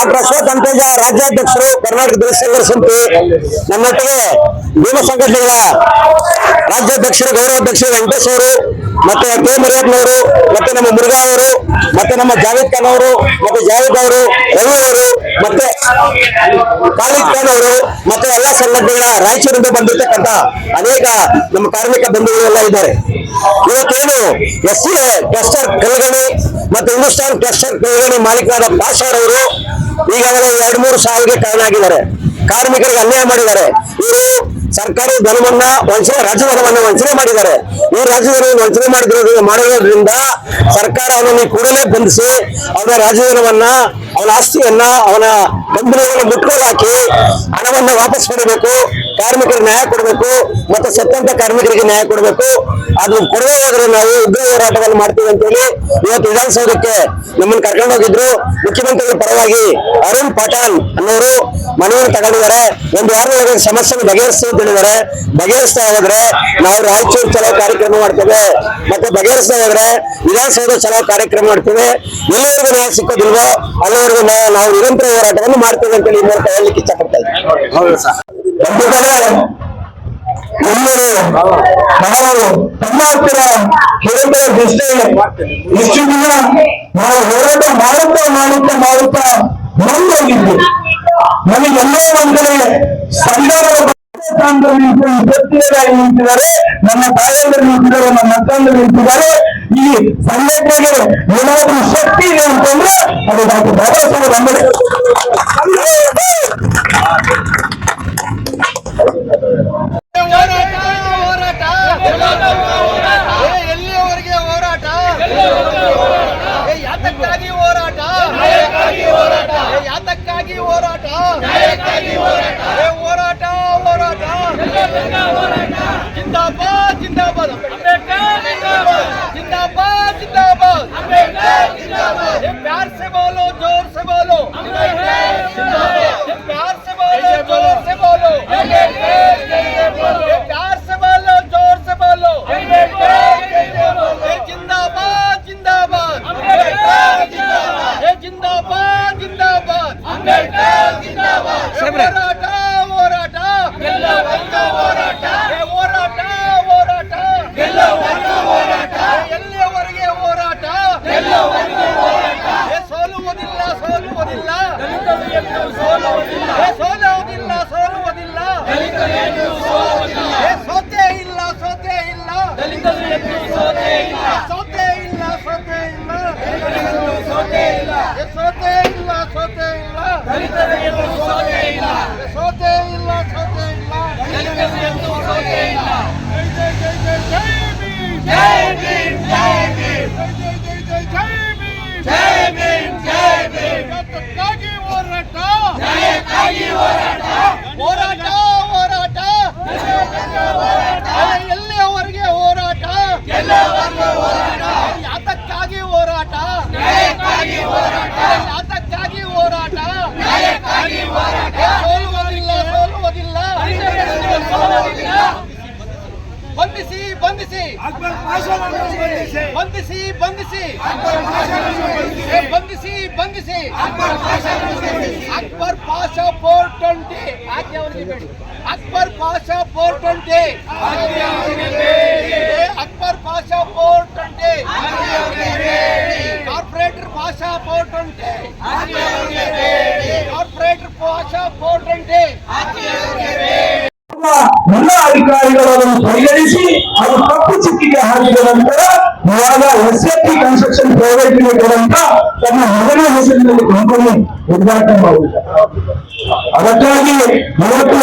Doctor Ashwath ಅಂತೇಜ ರಾಜ್ಯಾಧ್ಯಕ್ಷರು ಕರ್ನಾಟಕ ದಲಿತ ಸಂಘರ್ಷ ಸಮಿತಿ ನಮ್ಮೊಟ್ಟಿಗೆ ಭೀಮ ಸಂಘಟನೆಗಳ ರಾಜ್ಯಾಧ್ಯಕ್ಷರು, ಗೌರವಾಧ್ಯಕ್ಷರು ವೆಂಕಟೇಶ್ ಅವರು, ಮತ್ತೆ ಕೆ. ಮರಿಯಪ್ಪನವರು, ಮತ್ತೆ ನಮ್ಮ ಮುರುಘಾ ಅವರು, ಮತ್ತೆ ನಮ್ಮ ಜಾವೇದ್ ಖಾನ್ ಅವರು, ಮತ್ತೆ ಜಾವೇದ್ ಅವರು ರವಿ ಅವರು, ಮತ್ತೆ ಖಾಲಿದ್ ಖಾನ್ ಅವರು, ಮತ್ತೆ ಎಲ್ಲ ಸಂಘಟನೆಗಳ ರಾಯಚೂರಿಂದ ಬಂದಿರತಕ್ಕಂತ ಅನೇಕ ನಮ್ಮ ಕಾರ್ಮಿಕ ಬಂಧುಗಳೆಲ್ಲ ಇದ್ದಾರೆ. ಇವತ್ತೇನು ಎಸ್ ಸಿ ಕ್ಲಸ್ಟರ್ ಕಲ್ಗಣಿ ಮತ್ತೆ ಹಿಂದೂಸ್ತಾನ್ ಕ್ಲಸ್ಟರ್ ಕಲ್ಗಣಿ ಮಾಲೀಕರಾದ ಪಾಷಾರ್ ಅವರು ಈಗಾಗಲೇ ಎರಡ್ ಮೂರು ಸಾವಿರಕ್ಕೆ ಕಾರಣ ಆಗಿದ್ದಾರೆ ಕಾರ್ಮಿಕರಿಗೆ ಅನ್ಯಾಯ ಮಾಡಿದ್ದಾರೆ. ಇವರು ಸರ್ಕಾರಿ ಧನವನ್ನ ವಂಚನೆ ರಾಜ್ಯಧನವನ್ನ ವಂಚನೆ ಮಾಡಿದ್ದಾರೆ. ಈ ರಾಜ್ಯಧನವನ್ನು ವಂಚನೆ ಮಾಡಿರೋದ್ರಿಂದ ಮಾಡಿರೋದ್ರಿಂದ ಸರ್ಕಾರ ಅವನನ್ನು ಕೂಡಲೇ ಬಂಧಿಸಿ ಅವನ ರಾಜ್ಯಧನವನ್ನ ಅವನ ಆಸ್ತಿಯನ್ನ, ಅವನ ಕಂಪನಿಗಳನ್ನು ಹಾಕಿ ಹಣವನ್ನ ವಾಪಸ್ ಪಡಿಬೇಕು, ಕಾರ್ಮಿಕರಿಗೆ ನ್ಯಾಯ ಕೊಡಬೇಕು, ಮತ್ತೆ ಸತ್ತಂತ ಕಾರ್ಮಿಕರಿಗೆ ನ್ಯಾಯ ಕೊಡಬೇಕು. ಅದು ಹೋದ್ರೆ ನಾವು ಉಗ್ರ ಹೋರಾಟವನ್ನು ಮಾಡ್ತೀವಿ ಅಂತ ಹೇಳಿ ಇವತ್ತು ವಿಧಾನಸೌಧಕ್ಕೆ ನಮ್ಮನ್ನು ಕರ್ಕೊಂಡು ಹೋಗಿದ್ರು. ಮುಖ್ಯಮಂತ್ರಿಗಳ ಪರವಾಗಿ ಅರುಣ್ ಪಠಾಣ್ ಅನ್ನೋರು ಮನವಿಯನ್ನು ತಗೊಂಡಿದ್ದಾರೆ. ಒಂದು ವಾರ ಸಮಸ್ಯೆ ಬಗೆಹರಿಸ್ತೀವಿ ಅಂತ ಹೇಳಿದ್ದಾರೆ. ಬಗೆಹರಿಸ್ತಾ ಹೋದ್ರೆ ನಾವು ರಾಯಚೂರು ಚಲೋ ಕಾರ್ಯಕ್ರಮ ಮಾಡ್ತೇವೆ, ಮತ್ತೆ ಬಗೆಹರಿಸ್ತಾ ಹೋದ್ರೆ ವಿಧಾನಸೌಧ ಚಲೋ ಕಾರ್ಯಕ್ರಮ ಮಾಡ್ತೇವೆ. ಎಲ್ಲರಿಗೂ ನ್ಯಾಯ ಸಿಕ್ಕೋದಿಲ್ವೋ, ಅಲ್ಲಿವರೆಗೂ ನಾವು ನಿರಂತರ ಹೋರಾಟವನ್ನು ಮಾಡ್ತೇವೆ ಅಂತೇಳಿ ಹೇಳಿ ಮೂಲಕ ಹೇಳಲಿಕ್ಕೆ ಇಷ್ಟಪಡ್ತಾ ಇದ್ದೀನಿ ಎಲ್ಲರೂ ನಾವು ತಮ್ಮ ಹತ್ತಿರ ದೃಷ್ಟಿ ಇಷ್ಟು ದಿನ ನಾವು ಹೋರಾಟ ಮಾಡುತ್ತಾ ಮಾಡುತ್ತಾ ಮಾಡುತ್ತಾ ಮುಂದೋಗಿದ್ವಿ. ನಮಗೆಲ್ಲೋ ಒಂದ್ ಕಡೆ ಸಂಘಗಳು ಸ್ಥಾನದಲ್ಲಿ ನಿಂತು ಪ್ರತಿನಿಧಿಯಾಗಿ ನಿಂತಿದ್ದಾರೆ. ನನ್ನ ತಾಯಂದರು ನಿಂತಿದ್ದಾರೆ ನನ್ನ ಅಕ್ಕಂದರು ನಿಂತಿದ್ದಾರೆ. ಈ ಸಂಘಟನೆಗೆ ಏನಾದ್ರೂ ಶಕ್ತಿ ಇದೆ ಅಂತಂದ್ರೆ ಅದು ಡಾಕ್ಟರ್ ಬಾಬಾ ಸಾಹೇಬ್ ಅಂಬೇಡ್ಕರ್. Santo ಬಂಧಿಸಿ ಬಂಧಿಸಿ ಏ, ಬಂಧಿಸಿ ಬಂಧಿಸಿ Akbar Pasha four twenty Akbar Pasha four twenty ಎಲ್ಲ ಅಧಿಕಾರಿಗಳು ಅದನ್ನು ಪರಿಗಣಿಸಿ ಅದು ತಪ್ಪು ಚಿಕ್ಕಿಗೆ ಹಾಕಿದ ನಂತರ ಇವಾಗ S F T construction private limited ತನ್ನ ಮೊದಲ ಹೆಸರಿನಲ್ಲಿ ಕಂಪನಿ ಉದ್ಘಾಟನೆ ಮಾಡಿದ್ದಾರೆ ಅದಕ್ಕಾಗಿ ಇವತ್ತು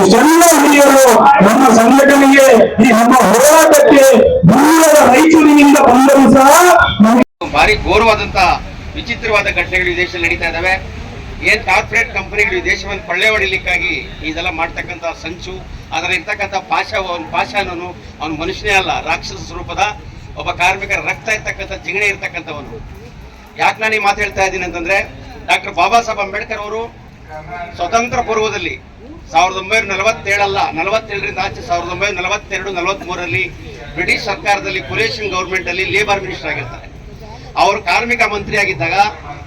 ಇಷ್ಟೆಲ್ಲ ಹಿರಿಯರು ನಮ್ಮ ಸಂಘಟನೆಗೆ ಈ ನಮ್ಮ ಹೋರಾಟಕ್ಕೆ ದೂರದ ರಾಯಚೂರಿನಿಂದ ಬಂದರೂ ಸಹ ಭಾರಿ ಘೋರವಾದಂತಹ ವಿಚಿತ್ರವಾದ ಘಟನೆಗಳು ಈ ದೇಶದಲ್ಲಿ ನಡೀತಾ ಇದಾವೆ ಏನ್ ಕಾರ್ಪೊರೇಟ್ ಕಂಪನಿಗಳು ದೇಶವನ್ನು ಕೊಳ್ಳೆ ಹೊಡಿಲಿಕ್ಕಾಗಿ ಇದೆಲ್ಲ ಮಾಡ್ತಕ್ಕಂಥ ಸಂಚು ಅದರ ಇರ್ತಕ್ಕಂಥ ಪಾಶ ಅವನು ಪಾಶ ಅನ್ನೋನು ಅವನು ಮನುಷ್ಯನೇ ಅಲ್ಲ, ರಾಕ್ಷಸ ಸ್ವರೂಪದ ಒಬ್ಬ ಕಾರ್ಮಿಕರ ರಕ್ತ ಇರ್ತಕ್ಕಂಥ, ಜಿಗಣೆ ಇರ್ತಕ್ಕಂಥವನು. ಯಾಕೆ ನಾನು ಈ ಮಾತು ಹೇಳ್ತಾ ಇದ್ದೀನಿ ಅಂತಂದ್ರೆ, ಡಾಕ್ಟರ್ ಬಾಬಾ ಸಾಹೇಬ್ ಅಂಬೇಡ್ಕರ್ ಅವರು ಸ್ವತಂತ್ರ ಪೂರ್ವದಲ್ಲಿ ಸಾವಿರದ ಒಂಬೈನೂರ ನಲವತ್ತೇಳಲ್ಲ, ನಲವತ್ತೇಳರಿಂದ ಆಚೆ ಸಾವಿರದ ಒಂಬೈನೂರ ನಲವತ್ತೆರಡು, ನಲವತ್ಮೂರರಲ್ಲಿ ಬ್ರಿಟಿಷ್ ಸರ್ಕಾರದಲ್ಲಿ ಕೊಲೇಷನ್ ಗೌರ್ಮೆಂಟ್ ಅಲ್ಲಿ ಲೇಬರ್ ಮಿನಿಸ್ಟರ್ ಆಗಿರ್ತಾರೆ. ಕಾರ್ಮಿಕ ಮಂತ್ರಿಯಾಗಿದ್ದಾಗ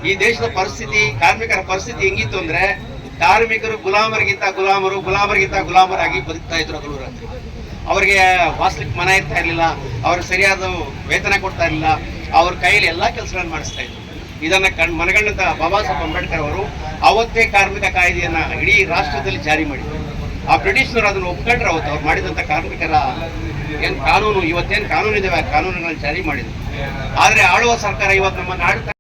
ಈ ದೇಶದ ಪರಿಸ್ಥಿತಿ, ಕಾರ್ಮಿಕರ ಪರಿಸ್ಥಿತಿ ಹೆಂಗಿತ್ತು ಅಂದ್ರೆ ಕಾರ್ಮಿಕರು ಗುಲಾಮರಿಗಿಂತ ಗುಲಾಮರು, ಗುಲಾಮರಿಗಿಂತ ಗುಲಾಮರಾಗಿ ಬದುಕ್ತಾ ಇದ್ರು ಹಗಲು ರಾತ್ರಿ. ಅವರಿಗೆ ವಾಸ್ಲಿಕ್ ಮನ ಇರ್ತಾ ಇರಲಿಲ್ಲ ಅವ್ರಿಗೆ ಸರಿಯಾದ ವೇತನ ಕೊಡ್ತಾ ಇರಲಿಲ್ಲ, ಅವ್ರ ಕೈಯಲ್ಲಿ ಎಲ್ಲಾ ಕೆಲಸಗಳನ್ನು ಮಾಡಿಸ್ತಾ ಇದ್ರು. ಇದನ್ನ ಕಣ್, ಮನಗಂಡಂತ ಬಾಬಾ ಸಾಹೇಬ್ ಅಂಬೇಡ್ಕರ್ ಅವರು ಅವತ್ತೇ ಕಾರ್ಮಿಕ ಕಾಯ್ದೆಯನ್ನ ಇಡೀ ರಾಷ್ಟ್ರದಲ್ಲಿ ಜಾರಿ ಮಾಡಿದ್ರು. ಆ ಬ್ರಿಟಿಷ್ನವರು ಅದನ್ನು ಒಪ್ಕೊಂಡ್ರೆ ಅವತ್ತು. ಅವ್ರು ಮಾಡಿದಂತ ಕಾರ್ಮಿಕರ ಏನು ಕಾನೂನು, ಇವತ್ತೇನು ಕಾನೂನು ಇದಾವೆ ಆ ಕಾನೂನುಗಳನ್ನ ಜಾರಿ ಮಾಡಿದ್ರು. ಆದರೆ ಆಳುವ ಸರ್ಕಾರ ಇವತ್ತು ನಮ್ಮನ್ನು ನಾಡು